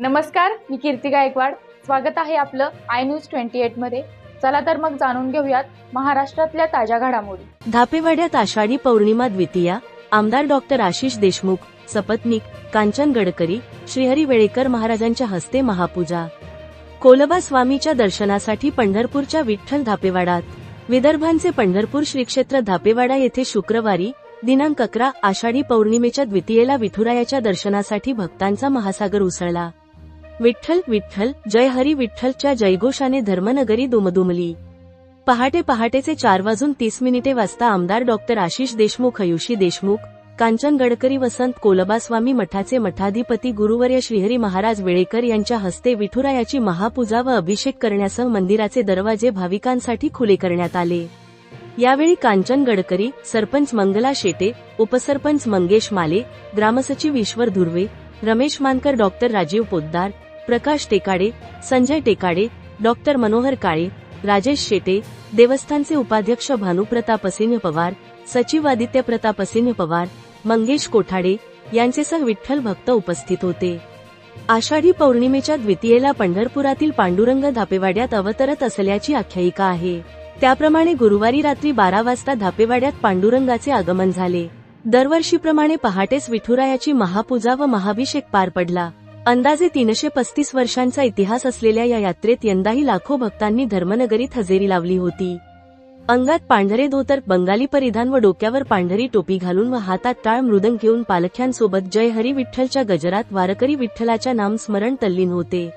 नमस्कार मी कीर्ती गायकवाड. स्वागत आहे आपलं आय न्यूज ट्वेंटी एटमध्ये. चला तर मग जाणून घेऊयात महाराष्ट्रातल्या ताज्या घडामोडी. धापेवाड्यात आषाढी पौर्णिमा द्वितीया. आमदार डॉक्टर आशिष देशमुख सपत्नीक कांचन गडकरी श्रीहरी वेळेकर महाराजांच्या हस्ते महापूजा. कोलबा स्वामीच्या दर्शनासाठी पंढरपूरच्या विठ्ठल धापेवाडात. विदर्भांचे पंढरपूर श्रीक्षेत्र धापेवाडा येथे शुक्रवारी दिनांक अकरा आषाढी पौर्णिमेच्या द्वितीयेला विठुरायाच्या दर्शनासाठी भक्तांचा महासागर उसळला. विठ्ठल विठ्ठल जय हरी विठ्ठलच्या जयघोषाने धर्मनगरी दुमदुमली. पहाटे पहाटेचे चार वाजून तीस मिनिटे वाजता आमदार डॉक्टर आशिष देशमुख आयुषी देशमुख कांचन गडकरी वसंत कोलबास्वामी मठाचे मठाधिपती गुरुवर्य श्रीहरी महाराज वेळेकर यांच्या हस्ते विठुरायाची महापूजा व अभिषेक करण्यासह मंदिराचे दरवाजे भाविकांसाठी खुले करण्यात आले. यावेळी कांचन गडकरी सरपंच मंगला शेटे उपसरपंच मंगेश माले ग्रामसचिव ईश्वर धुर्वे रमेश मानकर डॉक्टर राजीव पोद्दार प्रकाश टेकाडे संजय टेकाडे डॉक्टर मनोहर काळे राजेश शेटे देवस्थानचे उपाध्यक्ष भानुप्रताप असिन्य पवार सचिव आदित्य प्रताप असिन्य पवार मंगेश कोठाडे यांचेसह विठ्ठल भक्त उपस्थित होते. आषाढी पौर्णिमेच्या द्वितीयेला पंढरपुरातील पांडुरंग धापेवाड्यात अवतरत असल्याची आख्यायिका आहे. त्याप्रमाणे गुरुवारी रात्री बारा वाजता धापेवाड्यात पांडुरंगाचे आगमन झाले. दरवर्षीप्रमाणे पहाटेच विठुरायाची महापूजा व महाभिषेक पार पडला. अंदाजे तीनशे पस्तीस वर्षांचा इतिहास असलेल्या या यात्रेत यंदाही लाखो भक्तांनी धर्मनगरीत हजेरी लावली होती. अंगात पांढरे धोतर बंगाली परिधान व डोक्यावर पांढरी टोपी घालून व हातात टाळ मृदंग घेऊन पालख्यांसोबत जय हरी विठ्ठलच्या गजरात वारकरी विठ्ठलाच्या नामस्मरण तल्लीन होते.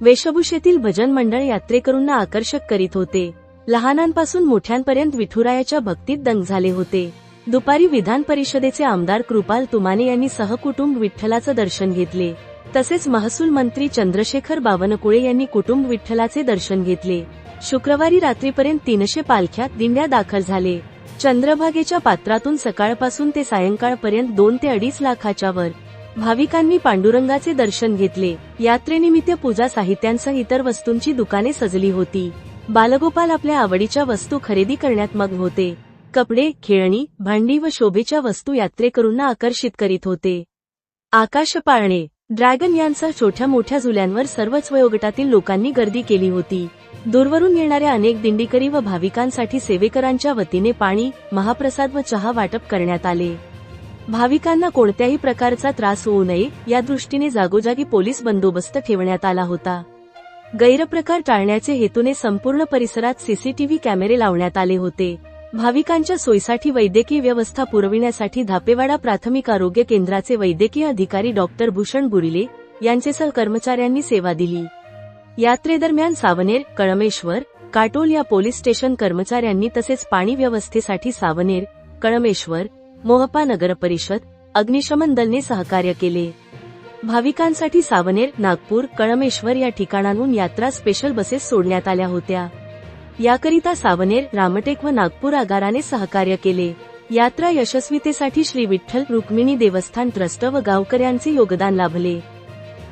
वेशभूषेतील भजन मंडळ यात्रेकरूंना आकर्षक करीत होते. लहानांपासून मोठ्यांपर्यंत विठुरायाच्या भक्तीत दंग झाले होते. दुपारी विधान परिषदेचे आमदार कृपाल तुमाने यांनी सहकुटुंब विठ्ठलाचं दर्शन घेतले. तसेच महसूल मंत्री चंद्रशेखर बावनकुळे यांनी कुटुंब विठ्ठलाचे दर्शन घेतले. शुक्रवारी रात्रीपर्यंत तीनशे पालख्यात दिंड्या दाखल झाले. चंद्रभागेच्या पात्रातून सकाळपासून ते सायंकाळपर्यंत दोन ते अडीच लाखाच्या वर. भाविकांनी पांडुरंगाचे दर्शन घेतले. यात्रेनिमित्त पूजा साहित्यांसह इतर वस्तूंची दुकाने सजली होती. बालगोपाल आपल्या आवडीच्या वस्तू खरेदी करण्यात मग होते. कपडे खेळणी भांडी व शोभेच्या वस्तू यात्रेकरूंना आकर्षित करीत होते. आकाश पाळणे ड्रॅगन यांसह छोट्या मोठ्या झुल्यांवर सर्वच वयोगटातील लोकांनी गर्दी केली होती. दूरवरून येणाऱ्या अनेक दिंडीकरी व भाविकांसाठी सेवेकरांच्या वतीने पाणी महाप्रसाद व चहा वाटप करण्यात आले. भाविकांना कोणत्याही प्रकारचा त्रास होऊ नये या दृष्टीने जागोजागी पोलीस बंदोबस्त ठेवण्यात आला होता. गैरप्रकार टाळण्याचे हेतूने संपूर्ण परिसरात सीसीटीव्ही कॅमेरे लावण्यात आले होते. भाविकांच्या सोयीसाठी वैद्यकीय व्यवस्था पुरविण्यासाठी धापेवाडा प्राथमिक आरोग्य केंद्राचे वैद्यकीय अधिकारी डॉक्टर भूषण गुरिले यांचेसह कर्मचाऱ्यांनी सेवा दिली. यात्रेदरम्यान सावनेर कळमेश्वर काटोल या पोलीस स्टेशन कर्मचाऱ्यांनी तसेच पाणी व्यवस्थेसाठी सावनेर कळमेश्वर मोहपा नगर परिषद अग्निशमन दलने सहकार्य केले. भाविकांसाठी सावनेर नागपूर कळमेश्वर या ठिकाणांहून यात्रा स्पेशल बसेस सोडण्यात आल्या होत्या. याकरिता सावनेर रामटेक व नागपूर आगाराने सहकार्य केले. यात्रा यशस्वीतेसाठी श्री विठ्ठल रुक्मिणी देवस्थान ट्रस्ट व गावकऱ्यांचे योगदान लाभले.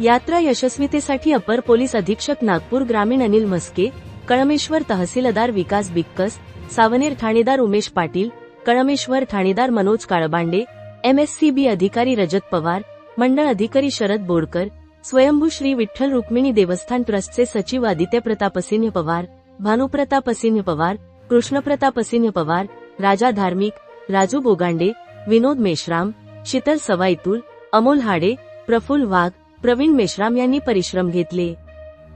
यात्रा यशस्वीतेसाठी अपर पोलीस अधीक्षक नागपूर ग्रामीण अनिल म्हस्के कळमेश्वर तहसीलदार विकास बिक्कस सावनेर ठाणेदार उमेश पाटील कळमेश्वर ठाणेदार Manoj Kalbande M S C B अधिकारी रजत पवार मंडळ अधिकारी शरद बोरकर स्वयंभू श्री विठ्ठल रुक्मिणी देवस्थान ट्रस्टचे सचिव आदित्य प्रताप पवार भानुप्रताप सिंह पवार कृष्णप्रताप सिंह पवार राजा धार्मिक राजू बोगांडे विनोद मेश्राम शीतल सवाईतुल अमोल हाडे प्रफुल्ल वाघ प्रवीण मेश्राम यांनी परिश्रम घेतले.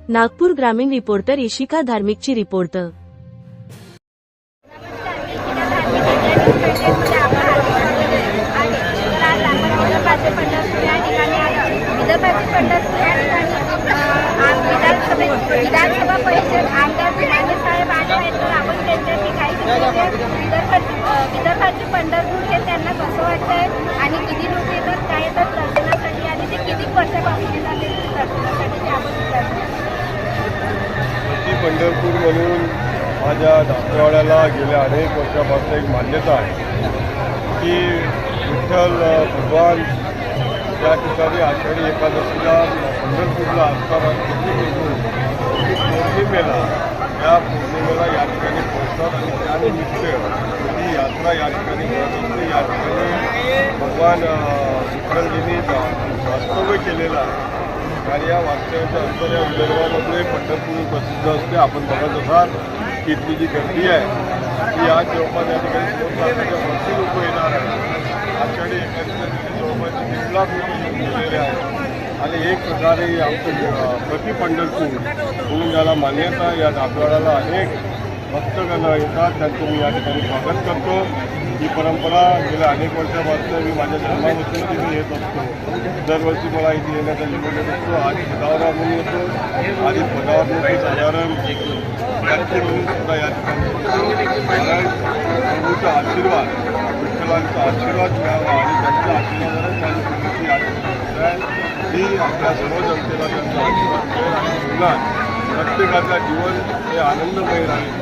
नागपूर ग्रामीण रिपोर्टर इशिका धार्मिकची रिपोर्ट. विधानसभा परिषद आमदार विदर्भाचे पंढरपूर हे त्यांना कसं वाटतंय? आणि किती लोक येतात काय येतात दर्शनासाठी? आणि ते किती वर्षापासून येतात दर्शनासाठी ते आपण पंढरपूर म्हणून माझ्या धाकटवाड्याला गेल्या अनेक वर्षापासून एक मान्यता आहे की विठ्ठल भगवान त्या ठिकाणी आषाढी एकादशीला पंढरपूरला असताना किती पौर्णिमेला या पौर्णिमेला या ठिकाणी पोहोचतात आणि त्यानिमित्त ही यात्रा या ठिकाणी करत असते या ठिकाणी भगवान अ, वास्तव्य केलेला आणि या वास्तव्याच्या अंतर या विदर्भामध्ये पंढरपूर प्रसिद्ध असते. आपण बघत असाल की इथली जी गर्दी आहे ती आज जवळपास या ठिकाणी दोन लाखाच्या वरती लोक येणार आहे आषाढी एकादशीच्या दिवशी जवळपास दीड लाख लोक येऊन गेलेले आहेत. आणि एक प्रकारे आमचं प्रति पंढरपूर म्हणून ज्याला मान्यता या दातवाडाला अनेक भक्तगण येतात. त्यांचं मी या ठिकाणी स्वागत करतो. ही परंपरा गेल्या अनेक वर्षापासून मी माझ्या जन्मापासून तिथे येत असतो. दरवर्षी मला इथे येण्याचा निवड येत असतो. आधी पदावर म्हणून येतो. आधी पदावर नव्हते साधारण व्यक्ती म्हणून सुद्धा या ठिकाणी प्रभूचा आशीर्वाद विठ्ठलांचा आशीर्वाद मिळावा आणि त्यांच्या आशीर्वादाने त्यांनी प्रगती ही आपल्या सर्व जनतेला त्यांचा आशीर्वाद मिळेल आणि प्रत्येकाचा जीवन हे आनंदमय राहील